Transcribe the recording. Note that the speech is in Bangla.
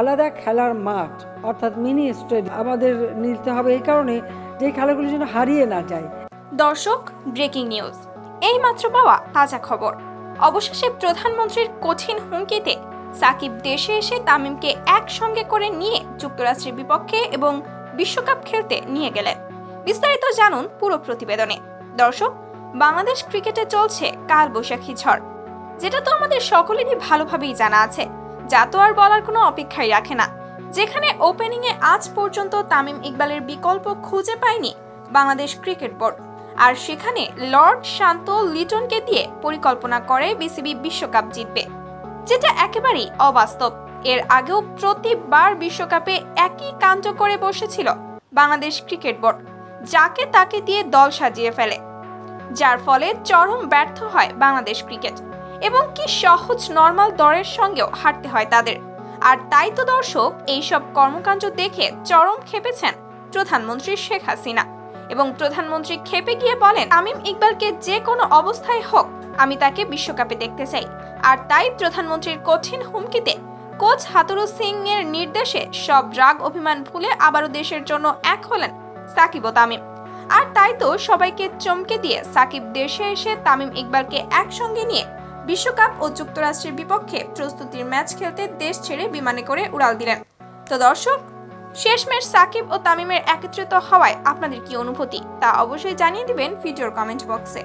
আলাদা খেলার মাঠ, অর্থাৎ মিনি স্টেডিয়াম আমাদের নিতে হবে এই কারণে যে খেলাগুলি যেন হারিয়ে না যায়। দর্শক ব্রেকিং নিউজ এই মাত্র পাওয়া তাজা খবর। অবশেষে প্রধানমন্ত্রীর কঠিন হুমকিতে সাকিব দেশে এসে তামিমকে একসঙ্গে করে নিয়ে যুক্তরাষ্ট্রের বিপক্ষে এবং বিশ্বকাপ খেলতে নিয়ে গেলেন। বিস্তারিত জানুন পুরো প্রতিবেদনে। দর্শক, বাংলাদেশ ক্রিকেটে চলছে কালবৈশাখী ঝড়। যেটা তো আমাদের সকলেরই ভালোভাবেই জানা আছে। যা তো আর বলার কোনো অপেক্ষাই রাখে না। যেখানে ওপেনিংয়ে আজ পর্যন্ত তামিম ইকবালের বিকল্প খুঁজে পায়নি বাংলাদেশ ক্রিকেট বোর্ড। আর সেখানে লর্ড শান্ত লিটনকে দিয়ে পরিকল্পনা করে বিসিবি বিশ্বকাপ জিতবে, যেটা একেবারেই অবাস্তব। এর আগেও প্রতিবার বিশ্বকাপে একই কাণ্ড করে বসেছিল বাংলাদেশ ক্রিকেট বোর্ড, যাকে তাকে দিয়ে দল সাজিয়ে ফেলে, যার ফলে চরম ব্যর্থ হয় বাংলাদেশ ক্রিকেট। এবং কি সহজ নর্মাল দরের সঙ্গেও হাঁটতে হয় তাদের। আর তাই তো দর্শক, এইসব কর্মকাণ্ড দেখে চরম খেপেছেন প্রধানমন্ত্রী শেখ হাসিনা। এবং প্রধানমন্ত্রী খেপে গিয়ে বলেন, তামিম ইকবালকে যে কোনো অবস্থায় হোক, আমি তাকে বিশ্বকাপে দেখতে চাই। আর তাই প্রধানমন্ত্রীর কঠিন হুমকিতে কোচ হাতুরু সিং এর নির্দেশে সব রাগ অভিমান ভুলে আবারও দেশের জন্য এক হলেন সাকিব ও তামিম। আর তাই তো সবাইকে চমকে দিয়ে সাকিব দেশে এসে তামিম ইকবালকে একসঙ্গে নিয়ে বিশ্বকাপ ও যুক্তরাষ্ট্রের বিপক্ষে প্রস্তুতির ম্যাচ খেলতে দেশ ছেড়ে বিমানে করে উড়াল দিলেন। তো দর্শক, শেষমেশ সাকিব ও তামিমের একত্রিত হওয়ায় আপনাদের কি অনুভূতি তা অবশ্যই জানিয়ে দিবেন ভিডিওর কমেন্ট বক্সে।